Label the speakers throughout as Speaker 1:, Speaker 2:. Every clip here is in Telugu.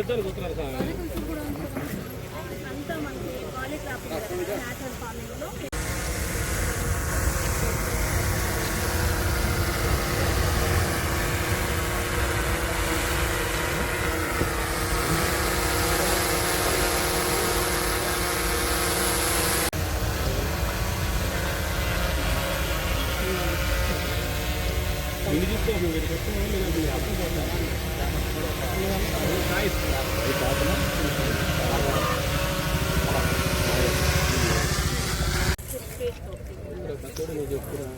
Speaker 1: అంటే మీరు పంపిద్దాం కూతున్నారు సార్
Speaker 2: అంతా మనకి కాలీఫ్లవర్ న్యాచురల్ ఫార్మింగ్లో
Speaker 1: ఇల్లు చూసుకోవాలి మీరు పెట్టుకోవాలి లేదంటే మీరు అర్థం పోతారు చూడు నువ్వు చెప్తున్నా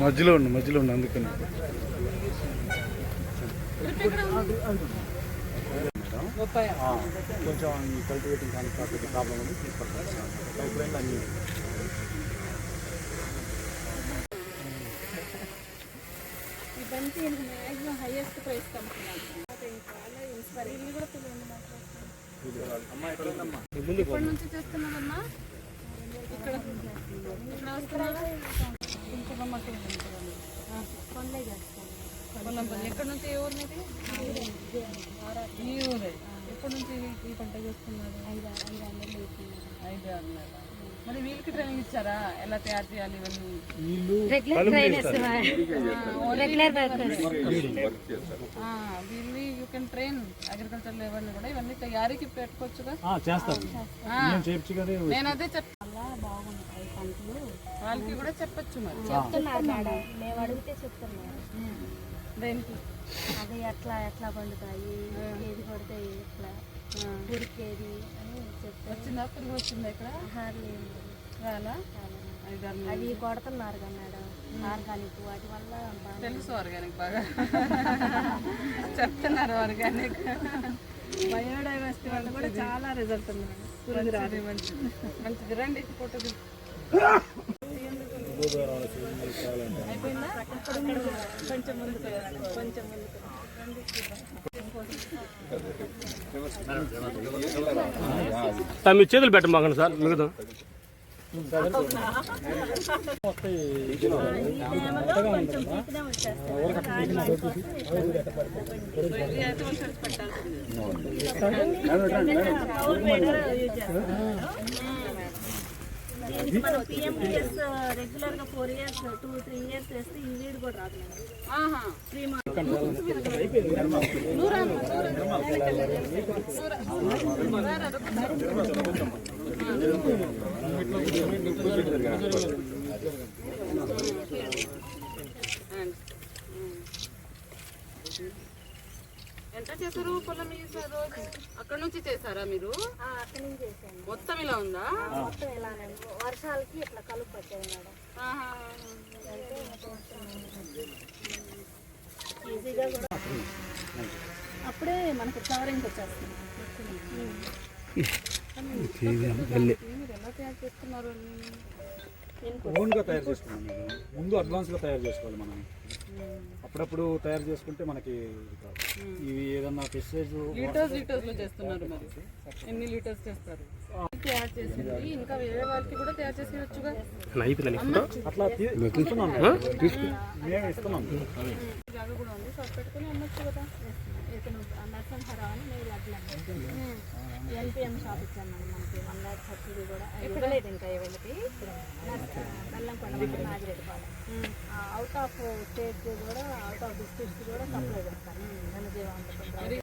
Speaker 3: మధ్యలో ఉండు మధ్యలో ఉండు అందుకని.
Speaker 1: కొంచెం ఈ కల్టివేటింగ్ కానీ ప్రాబ్లం ఉంది ఎప్పుడైనా అన్ని
Speaker 2: ఈ బంతి మ్యాక్సిమం హైయెస్ట్ ప్రైస్ ఇల్లు కూడా ఎప్పటి నుంచి చేస్తున్నారమ్మా ఇక్కడ ఇక్కడ పొలంపల్లి ఎక్కడి నుంచి ఏ ఊరు మీది ఈ ఊరే ఎప్పటి నుంచి ఈ పంట చేస్తున్నారు ఐదు ఐదు వందలు ఐదు ఆరు నెలలు మరి వీళ్ళకి ట్రైనింగ్ ఇచ్చారా? ఎలా తయారు చేయాలి ఇవన్నీ?
Speaker 1: వీళ్ళు
Speaker 2: ఆ, వీళ్ళు యూ కెన్ ట్రైన్ అగ్రికల్చర్ లేబర్ని కూడా. ఇవన్నీ తయారీకి పెట్టుకోవచ్చుగా?
Speaker 1: నేను
Speaker 2: అదే చెప్పాలా బాగుంటాయి పంటలు వాళ్ళకి కూడా చెప్పొచ్చు మరి.
Speaker 4: చెప్తున్నారు మేడం. మేము అడిగితే చెప్తున్నారు.
Speaker 2: దేనికి?
Speaker 4: అది ఎట్లా ఎట్లా పండుతాయి? ఏది పడతాయి ఎట్లా? ఉడికేది అని చెప్తారు
Speaker 2: వచ్చిందా పురుగు వచ్చిందా ఇక్కడ రాలా.
Speaker 4: అవి కొడుతున్నారు కదా మేడం ఆర్గానిక్ వాటి వల్ల
Speaker 2: తెలుసు ఆర్గానిక్ బాగా. చెప్తున్నారు ఆర్గానిక్. బయోడైవర్సిటీ వల్ల కూడా చాలా రిజల్ట్ ఉంది పురుగు రాదు మంచిది మంచిది. రండి ఫోటో అయిపోయిందా? కొంచెం ముందుకు కొంచెం ముందుకు
Speaker 1: సార్ మీ చేతులు పెట్టమాకండి సార్ మిగతా.
Speaker 4: దీనికి మనం పిఎండిఎస్ రెగ్యులర్గా four years two three years వేస్తే ఈ వీడు కూడా రాదు మేడం.
Speaker 2: ఆహా. చేశారు పొలం రోజు అక్కడ నుంచి చేశారా మీరు?
Speaker 4: ఆ, అక్కడి నుంచి
Speaker 2: మొత్తం ఇలా ఉందా?
Speaker 4: మొత్తం ఇలానే. వర్షాలకి ఇట్లా కలుపు పట్టాయి మేడం. ఈజీగా కూడా.
Speaker 2: అప్పుడే మనకు కవరింగ్ వచ్చేస్తుంది. మీరు ఎలా తయారు చేస్తున్నారు.
Speaker 1: ముందు అడ్వాన్స్గా తయారు చేసుకోవాలి మనం. అప్పుడప్పుడు తయారు చేసుకుంటే మనకి ఇది కాదు. ఇవి ఏదన్నా పెస్టేజ్
Speaker 2: లీటర్స్ లీటర్స్లో చేస్తున్నారు మరి. ఎన్ని లీటర్స్ చేస్తారు? తయారు చేసింది. ఇంకా వేరే వాళ్ళకి కూడా తయారు చేసి వచ్చుగా
Speaker 1: అట్లా తీ- తీసుకున్నాం మేము. ఇస్తున్నాం.
Speaker 2: జాగా కూడా ఉంది. షాప్ పెట్టుకుని అమ్మచ్చు కదా.
Speaker 4: అని మేము ఎల్పిఎం షాప్ ఇచ్చాను మేడం మనకి వన్ ల్యాక్ సబ్సిడీ కూడా. ఇవ్వలేదు ఇంకా వీళ్ళకి Bellamkonda Nagireddipalem out of state కూడా అవుట్ ఆఫ్ డిస్ట్రిక్ట్స్ కూడా సప్లై చేస్తాను ధనజీవాంధ్రప్రదేశ్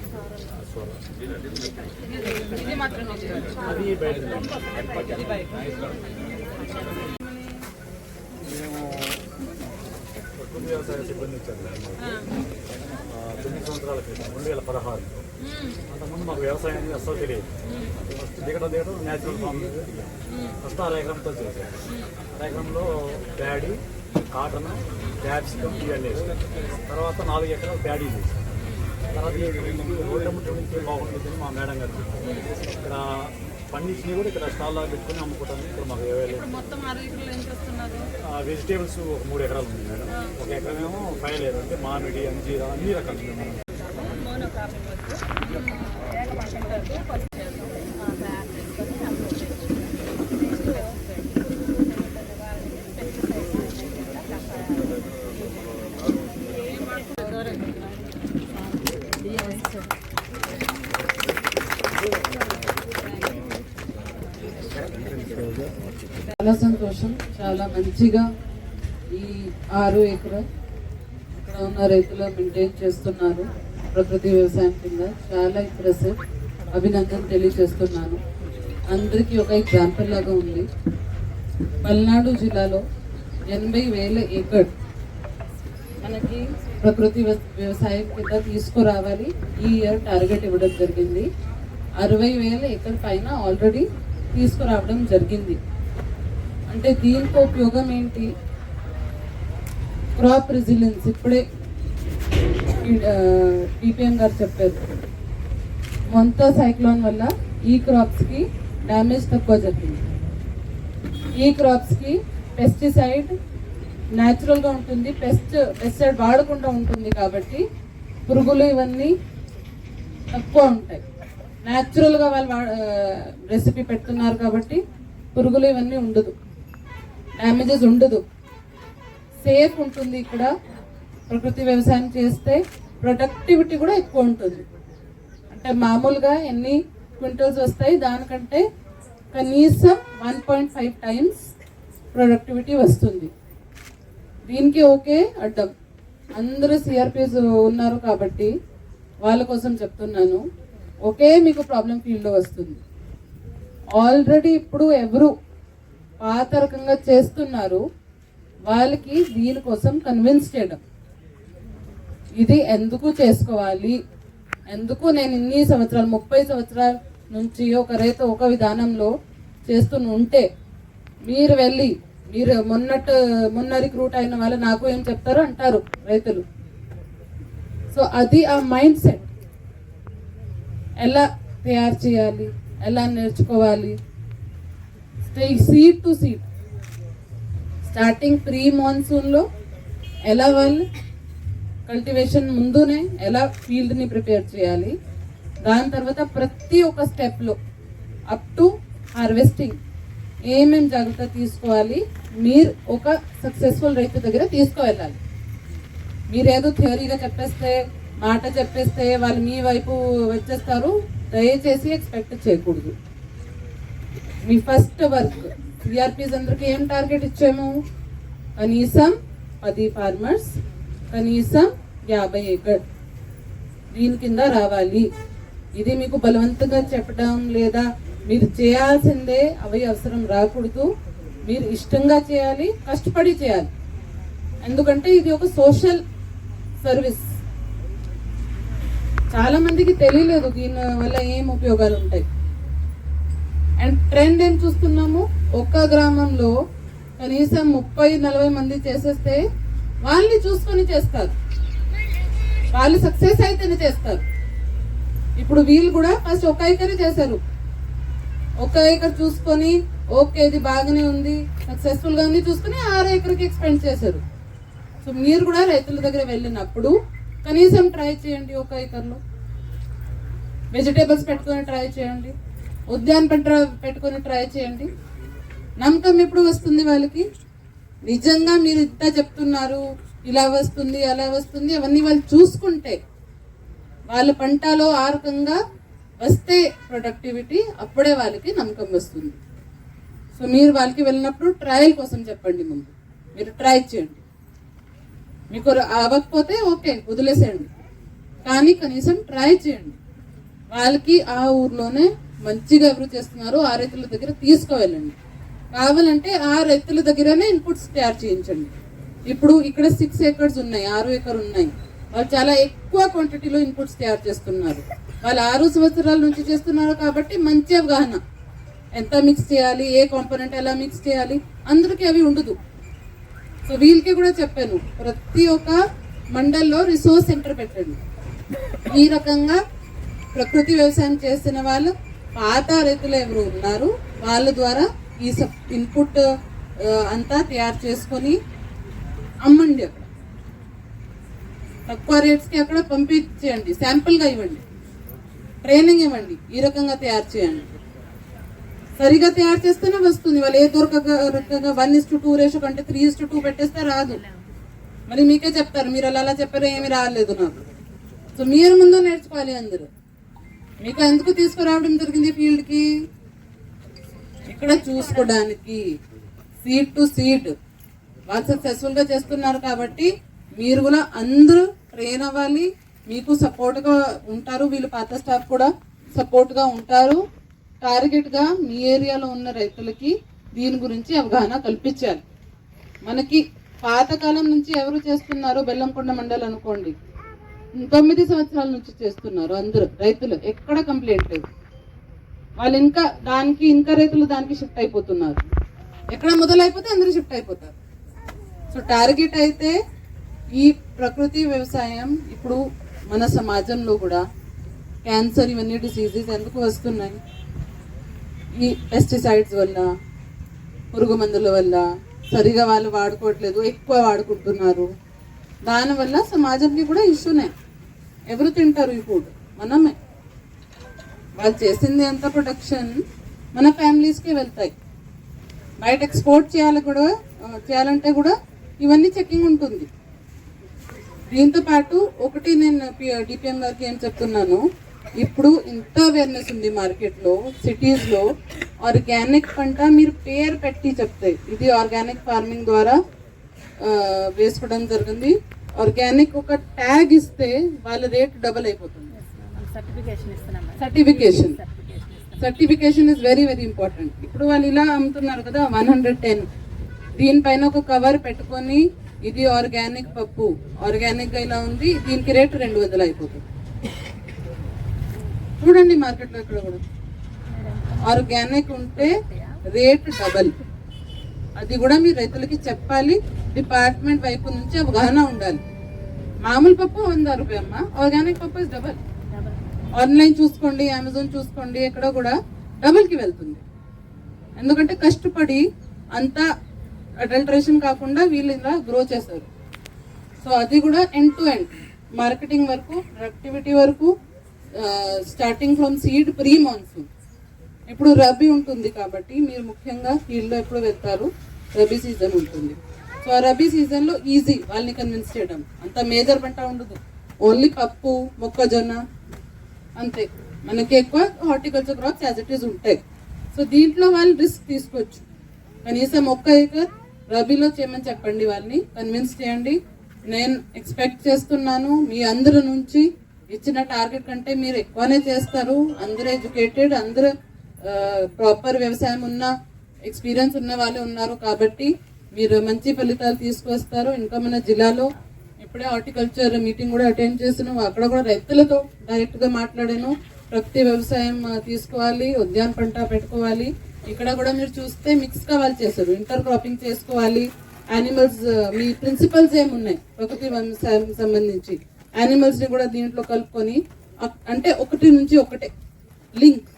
Speaker 1: మేము ప్రకృతి వ్యవసాయ సిబ్బంది ఇచ్చారు తొమ్మిది సంవత్సరాల క్రితం రెండు వేల పదహారు అంతకుముందు మాకు వ్యవసాయం అనేది అస్సలు తెలియదు ఫస్ట్ దిగడం దిగడం న్యాచురల్ ఫార్మింగ్ ఫస్ట్ అర ఎకరంతో చేశాం అర ఎకరంలో ప్యాడీ కాటన్ క్యాప్సికమ్ ఇవన్నీ తర్వాత నాలుగు ఎకరాలు ప్యాడీ చేసాం తర్వాత బాగుంటుందని మా మేడం గారు. ఇక్కడ పండించినవి కూడా ఇక్కడ స్టాల్లో పెట్టుకొని అమ్ముకోవడానికి ఇక్కడ మాకు అవైలబుల్
Speaker 2: ఇప్పుడు మొత్తం ఆరు ఎకరాలు ఏం చేస్తున్నారు?
Speaker 1: వెజిటేబుల్స్ ఒక మూడు ఎకరాలు ఉంది మేడం. ఒక ఎకరమేమో ఫైల్ అంటే మామిడి అంజీరా అన్ని రకాలు ఉన్నాయి మేడం
Speaker 4: మోనో క్రాపింగ్ వద్దు ఏక పంటల వరకు ఫస్ట్ చేస్తాం తయారు చేసుకొని అప్లోడ్ చేస్తాం
Speaker 2: చాలా సంతోషం చాలా మంచిగా ఈ ఆరు ఎకర ఇక్కడ ఉన్న రైతులు మెయింటైన్ చేస్తున్నారు ప్రకృతి వ్యవసాయం కింద. చాలా ఇంప్రెసివ్. అభినందన తెలియజేస్తున్నాను. అందరికీ ఒక ఎగ్జాంపుల్ లాగా ఉంది. పల్నాడు జిల్లాలో ఎనభై వేల ఏకర్ మనకి ప్రకృతి వ్యవసాయం కింద తీసుకురావాలి. ఈ ఇయర్ టార్గెట్ ఇవ్వడం జరిగింది. అరవై వేల ఎకర్ పైన ఆల్రెడీ తీసుకురావడం జరిగింది. అంటే దీనికి ఉపయోగం ఏంటి? క్రాప్ రెసిలియన్స్ ఇప్పుడే టీపీఎం గారు చెప్పారు. మొంత సైక్లోన్ వల్ల ఈ క్రాప్స్కి డ్యామేజ్ తక్కువ జరిగింది ఈ క్రాప్స్కి పెస్టిసైడ్ న్యాచురల్గా ఉంటుంది పెస్ట్ పెస్టిసైడ్ వాడకుండా ఉంటుంది కాబట్టి పురుగులు ఇవన్నీ తక్కువ ఉంటాయి. న్యాచురల్గా వాళ్ళు రెసిపీ పెడుతున్నారు కాబట్టి పురుగులు ఇవన్నీ ఉండదు. డ్యామేజెస్ ఉండదు. సేఫ్ ఉంటుంది ఇక్కడ. ప్రకృతి వ్యవసాయం చేస్తే ప్రొడక్టివిటీ కూడా ఎక్కువ ఉంటుంది. అంటే మామూలుగా ఎన్ని క్వింటల్స్ వస్తాయి దానికంటే కనీసం one point five times productivity వస్తుంది. దీనికి ఓకే అడ్డం. అందరూ సిఆర్పిస్ ఉన్నారు కాబట్టి వాళ్ళ కోసం చెప్తున్నాను. ఒకే మీకు ప్రాబ్లం ఫీల్డ్లో వస్తుంది. ఆల్రెడీ ఇప్పుడు ఎవరు పాత రకంగా చేస్తున్నారు వాళ్ళకి దీనికోసం కన్విన్స్ చేయడం. ఇది ఎందుకు చేసుకోవాలి? ఎందుకు నేను ఇన్ని సంవత్సరాలు ముప్పై సంవత్సరాల నుంచి ఒక రైతు ఒక విధానంలో చేస్తూ ఉంటే మీరు వెళ్ళి మీరు మొన్నట్టు మొన్న రిక్రూట్ అయిన వాళ్ళు నాకు ఏం చెప్తారో అంటారు రైతులు. సో అది ఆ మైండ్ సెట్ ఎలా తయారు చేయాలి? ఎలా నేర్చుకోవాలి? Seed to seed starting pre మాన్సూన్లో ఎలా వాళ్ళు కల్టివేషన్ ముందునే ఎలా ఫీల్డ్ని ప్రిపేర్ చేయాలి? దాని తర్వాత ప్రతి ఒక్క స్టెప్లో అప్ టు హార్వెస్టింగ్ ఏమేం జాగ్రత్త తీసుకోవాలి? మీరు ఒక సక్సెస్ఫుల్ రైతు దగ్గర తీసుకువెళ్ళాలి. మీరేదో థియరీగా చెప్పేస్తే మాట చెప్పేస్తే వాళ్ళు మీ వైపు వచ్చేస్తారు. దయచేసి ఎక్స్పెక్ట్ చేయకూడదు. మీ ఫస్ట్ వర్క్ సిఆర్పీస్ అందరికి ఏం టార్గెట్ ఇచ్చాము? కనీసం పది ఫార్మర్స్ కనీసం యాభై ఏకర్ దీని కింద రావాలి. ఇది మీకు బలవంతంగా చెప్పడం లేదా మీరు చేయాల్సిందే అవి అవసరం రాకూడదు. మీరు ఇష్టంగా చేయాలి కష్టపడి చేయాలి. ఎందుకంటే ఇది ఒక సోషల్ సర్వీస్. చాలా మందికి తెలియలేదు దీని వల్ల ఏం ఉపయోగాలు ఉంటాయి. అండ్ ట్రెండ్ ఏం చూస్తున్నాము? ఒక్క గ్రామంలో కనీసం ముప్పై నలభై మంది చేసేస్తే వాళ్ళని చూసుకొని చేస్తారు. వాళ్ళు సక్సెస్ అయితేనే చేస్తారు. ఇప్పుడు వీళ్ళు కూడా ఫస్ట్ ఒక ఎకరే చేశారు. ఒక ఏకర్ చూసుకొని ఓకే ఇది బాగానే ఉంది. సక్సెస్ఫుల్గా ఉంది చూసుకొని ఆరు ఎకర్కి ఎక్స్పెండ్ చేశారు. సో మీరు కూడా రైతుల దగ్గర వెళ్ళినప్పుడు కనీసం ట్రై చేయండి ఒక ఏకర్లో. వెజిటేబుల్స్ పెట్టుకొని ట్రై చేయండి. ఉద్యాన పంట పెట్టుకొని ట్రై చేయండి. నమ్మకం ఎప్పుడు వస్తుంది వాళ్ళకి? నిజంగా మీరు ఇంత చెప్తున్నారు ఇలా వస్తుంది అలా వస్తుంది అవన్నీ వాళ్ళు చూసుకుంటే వాళ్ళ పంటలో ఆ రకంగా వస్తే ప్రొడక్టివిటీ అప్పుడే వాళ్ళకి నమ్మకం వస్తుంది. సో మీరు వాళ్ళకి వెళ్ళినప్పుడు ట్రయల్ కోసం చెప్పండి ముందు. మీరు ట్రై చేయండి. మీకు అవ్వకపోతే ఓకే వదిలేసేయండి. కానీ కనీసం ట్రై చేయండి. వాళ్ళకి ఆ ఊర్లోనే మంచిగా ఎవరు చేస్తున్నారు ఆ రైతుల దగ్గర తీసుకువెళ్ళండి. కావాలంటే ఆ రైతుల దగ్గరనే ఇన్పుట్స్ తయారు చేయించండి. ఇప్పుడు ఇక్కడ సిక్స్ ఏకర్స్ ఉన్నాయి ఆరు ఏకర్ ఉన్నాయి. వాళ్ళు చాలా ఎక్కువ క్వాంటిటీలో ఇన్పుట్స్ తయారు చేస్తున్నారు. వాళ్ళు ఆరు సంవత్సరాల నుంచి చేస్తున్నారు కాబట్టి మంచి అవగాహన. ఎంత మిక్స్ చేయాలి ఏ కాంపోనెంట్ ఎలా మిక్స్ చేయాలి అందరికీ అవి ఉండదు. సో వీళ్ళకి కూడా చెప్పాను ప్రతి ఒక్క మండల్లో రిసోర్స్ సెంటర్ పెట్టండి. ఈ రకంగా ప్రకృతి వ్యవసాయం చేసిన వాళ్ళు పాత రైతులు ఎవరు ఉన్నారు వాళ్ళ ద్వారా ఈ సబ్ ఇన్పుట్ అంతా తయారు చేసుకొని అమ్మండి అక్కడ. తక్కువ రేట్స్కి అక్కడ పంపించేయండి శాంపుల్గా ఇవ్వండి. ట్రైనింగ్ ఇవ్వండి ఈ రకంగా తయారు చేయండి. సరిగా తయారు చేస్తేనే వస్తుంది. వాళ్ళు ఏ దొరకగా రకంగా one is to two ratio కంటే త్రీ ఇస్ టు టూ పెట్టేస్తే రాదు. మరి మీకే చెప్తారు. మీరు అలా అలా చెప్పారు ఏమి రాలేదు నాకు. సో మీరు ముందు నేర్చుకోవాలి అందరూ. మీకు ఎందుకు తీసుకురావడం జరిగింది ఫీల్డ్కి? ఇక్కడ చూసుకోవడానికి. సీడ్ టు సీడ్ వాళ్ళు సక్సెస్ఫుల్గా చేస్తున్నారు కాబట్టి మీరు కూడా అందరూ ట్రైన్ అవ్వాలి. మీకు సపోర్ట్గా ఉంటారు వీళ్ళు పాత స్టాఫ్ కూడా సపోర్ట్గా ఉంటారు. టార్గెట్గా మీ ఏరియాలో ఉన్న రైతులకి దీని గురించి అవగాహన కల్పించాలి. మనకి పాతకాలం నుంచి ఎవరు చేస్తున్నారు బెల్లంకొండ మండలం అనుకోండి. తొమ్మిది సంవత్సరాల నుంచి చేస్తున్నారు అందరూ రైతులు ఎక్కడ కంప్లైంట్ లేదు. వాళ్ళు ఇంకా దానికి ఇంకా రైతులు దానికి షిఫ్ట్ అయిపోతున్నారు. ఎక్కడ మొదలైపోతే అందరూ షిఫ్ట్ అయిపోతారు. సో టార్గెట్ అయితే ఈ ప్రకృతి వ్యవసాయం ఇప్పుడు మన సమాజంలో కూడా క్యాన్సర్ ఇవన్నీ డిసీజెస్ ఎందుకు వస్తున్నాయి? ఈ పెస్టిసైడ్స్ వల్ల పురుగు మందుల వల్ల సరిగా వాళ్ళు వాడుకోవట్లేదు ఎక్కువ వాడుకుంటున్నారు. దానివల్ల సమాజంకి కూడా ఇష్యూనే ఎవరు తింటారు ఈ ఫుడ్ మనమే. వాళ్ళు చేసింది ఎంత ప్రొడక్షన్ మన ఫ్యామిలీస్కి వెళ్తాయి. బయట ఎక్స్పోర్ట్ చేయాలి కూడా చేయాలంటే కూడా ఇవన్నీ చెకింగ్ ఉంటుంది. దీంతో పాటు ఒకటి నేను డిపిఎం గారికి ఏం చెప్తున్నాను ఇప్పుడు ఇంత అవేర్నెస్ ఉంది మార్కెట్లో సిటీస్లో ఆర్గానిక్ పంట మీరు పేరు పెట్టి చెప్తాయి ఇది ఆర్గానిక్ ఫార్మింగ్ ద్వారా వేసుకోవడం జరిగింది. ఆర్గానిక్ ఒక ట్యాగ్ ఇస్తే వాళ్ళ రేట్ డబల్ అయిపోతుంది.
Speaker 4: Certification
Speaker 2: certification is very very important ఇప్పుడు వాళ్ళు ఇలా అమ్ముతున్నారు కదా వన్ హండ్రెడ్ టెన్ దీనిపైన ఒక కవర్ పెట్టుకొని ఇది ఆర్గానిక్ పప్పు. ఆర్గానిక్గా ఇలా ఉంది దీనికి రేటు రెండు వందలు అయిపోతుంది. చూడండి మార్కెట్లో ఇక్కడ కూడా. ఆర్గానిక్ ఉంటే రేట్ డబల్. అది కూడా మీరు రైతులకి చెప్పాలి డిపార్ట్మెంట్ వైపు నుంచి అవగాహన ఉండాలి. మామూలు పప్పు వంద రూపాయ అమ్మ ఆర్గానిక్ పప్పు ఇస్ డబల్ ఆన్లైన్ చూసుకోండి అమెజాన్ చూసుకోండి ఎక్కడ కూడా డబల్కి వెళ్తుంది. ఎందుకంటే కష్టపడి అంతా అడల్టరేషన్ కాకుండా వీళ్ళు ఇలా గ్రో చేశారు. సో అది కూడా ఎండ్ టు ఎండ్ మార్కెటింగ్ వరకు ప్రొడక్టివిటీ వరకు starting from seed pre monsoon ఇప్పుడు రబీ ఉంటుంది కాబట్టి మీరు ముఖ్యంగా ఫీల్డ్లో ఎప్పుడు వెళ్తారు? రబీ సీజన్ ఉంటుంది. సో ఆ రబీ సీజన్లో ఈజీ వాళ్ళని కన్విన్స్ చేయడం. అంత మేజర్ పంట ఉండదు. ఓన్లీ పప్పు మొక్కజొన్న అంతే. మనకి ఎక్కువ horticulture crops as it is ఉంటాయి. సో దీంట్లో వాళ్ళు రిస్క్ తీసుకోవచ్చు. కనీసం ఒక్క ఏకర్ రబీలో చేయమని చెప్పండి వాళ్ళని కన్విన్స్ చేయండి. నేను ఎక్స్పెక్ట్ చేస్తున్నాను మీ అందరి నుంచి ఇచ్చిన టార్గెట్ కంటే మీరు ఎక్కువనే చేస్తారు. అందరూ ఎడ్యుకేటెడ్ అందరూ ప్రాపర్ వ్యవసాయం ఉన్న ఎక్స్పీరియన్స్ ఉన్న వాళ్ళే ఉన్నారు కాబట్టి మీరు మంచి ఫలితాలు తీసుకొస్తారు. ఇంకా మన జిల్లాలో ఇప్పుడే హార్టికల్చర్ మీటింగ్ కూడా అటెండ్ చేసినాం అక్కడ కూడా రైతులతో డైరెక్ట్గా మాట్లాడాను. ప్రకృతి వ్యవసాయం తీసుకోవాలి ఉద్యాన పంట పెట్టుకోవాలి. ఇక్కడ కూడా మీరు చూస్తే మిక్స్ కావాలి చేస్తారు చేశారు. ఇంటర్ క్రాపింగ్ చేసుకోవాలి యానిమల్స్ uh, మీ ప్రిన్సిపల్స్ ఏమున్నాయి? ప్రకృతి సంబంధించి. యానిమల్స్ని కూడా దీంట్లో కలుపుకొని అంటే ఒకటి నుంచి ఒకటే లింక్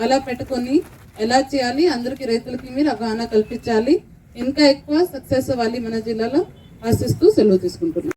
Speaker 2: అలా పెట్టుకొని ఎలా చేయాలి? అందరికీ రైతులకి మీరు అవగాహన కల్పించాలి. ఇంకా ఎక్కువ సక్సెస్ అవ్వాలి మన జిల్లాలో. ఆశిస్తూ సెలవు తీసుకుంటున్నాను